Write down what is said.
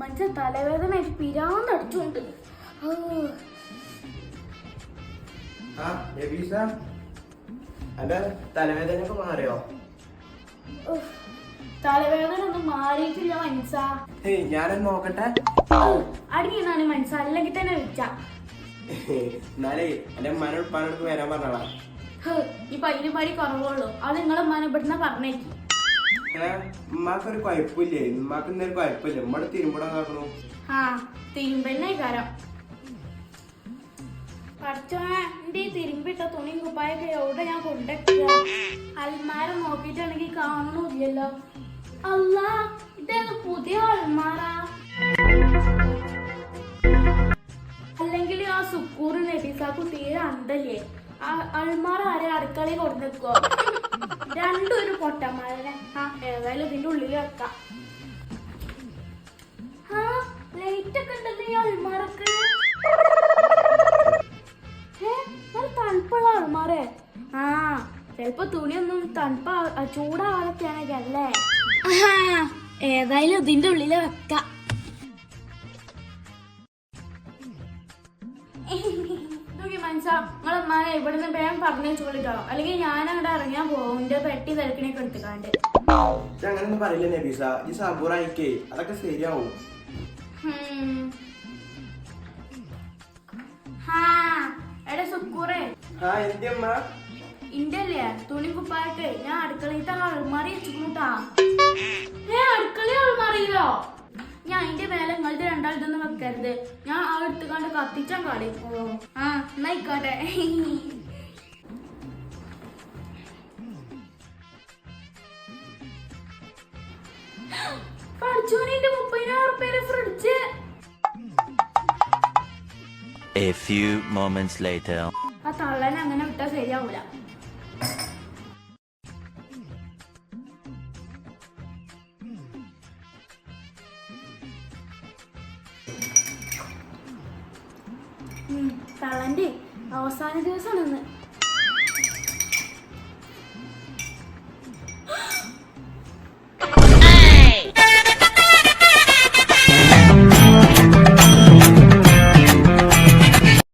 മനുഷ്യ തലവേദന ആയിട്ട് നബീസ അന്റെ തലവേദനയൊക്കെ മാറിയോ. തലവേദന ഒന്നും മാറിയിട്ടില്ല മനസ്സാ ഞാനൊന്ന് നോക്കട്ടെ. അടിക്കുന്നതാണ് മനസ്സ അല്ലെങ്കിൽ തന്നെ വിളിച്ച. എന്നാലേ എന്റെ ഉപ്പാനോട് വരാൻ പറഞ്ഞോളാ. ഈ അതിന് പടി കുറവുള്ളൂ. അത് നിങ്ങളെ മനപ്പെടുന്ന ഇവിടുന്ന് പറഞ്ഞേക്ക്. ഏ ഉമ്മാക്കൊരു കുഴപ്പമില്ലേ ഉമ്മാക്ക് ഇന്നൊരു കുഴപ്പമില്ല ഉമ്മടെ തിരുമ്പടാൻ നോക്കണു ആ തിരുമ്പന്നെ കാരം പഠിച്ചോനെ എന്റെ തിരുമ്പിട്ട ഞാൻ കൊണ്ടെത്തുക? അൽമാര നോക്കിയിട്ടാണെങ്കിൽ അൽമാര. അല്ലെങ്കിൽ ആ നെബീസാക്കു തീരെ അന്തല്ലേ? അൽമാര ആരെ അടുക്കളയിൽ കൊണ്ടുവെക്കോ രണ്ടും ഒരു ആ ഏതായാലും ഇതിന്റെ ഉള്ളിൽ വെക്കാം. ആ ലൈറ്റ് ഒക്കെ ഉണ്ടല്ലോ ഈ നല്ല തണുപ്പുള്ള അൾമാറേ ആ ചെലപ്പോ തുണിയൊന്നും തണുപ്പ ചൂടാവാതൊക്കെയാണെങ്കിൽ അല്ലേ? ഏതായാലും ഇതിന്റെ ഉള്ളിൽ വെക്ക. മനസ്സാ നിങ്ങളെ ഉമ്മാനെ ഇവിടുന്ന് വേഗം പറഞ്ഞു ചോളിട്ടോ അല്ലെങ്കിൽ ഞാൻ അങ്ങോട്ട് ഇറങ്ങാൻ പോകും എന്റെ പെട്ടി തിരക്കിനൊക്കെ എടുത്തുകാണ്ട്. ഇത് അങ്ങനൊന്നും പറയില്ല നബീസ. ഈ സബൂറായിക്കേ അതൊക്കെ ശരിയാവും. തുണി ഞാൻ അടുക്കളയിലത്തെ അൾമാറി വെച്ചിട്ടാ ഏ അടുക്കള അൾമാറിയില്ലോ ഞാൻ അതിന്റെ മേലെ നിങ്ങളുടെ ഇതൊന്നും വെക്കരുത്. ഞാൻ ആ എടുത്തുകൊണ്ട് കത്തിച്ചാൻ കാടി ഓ ആ എന്നായിക്കോട്ടെ പഠിച്ചോനിന്റെ മുപ്പതിനായിരം ഉറുപ്പേരെ fridge A few moments later. ആ തള്ളനെ അങ്ങനെ വിട്ടാ ശരിയാവൂല. ഉം, തള്ളന്റെ അവസാന ദിവസമാണ് ഇന്ന്.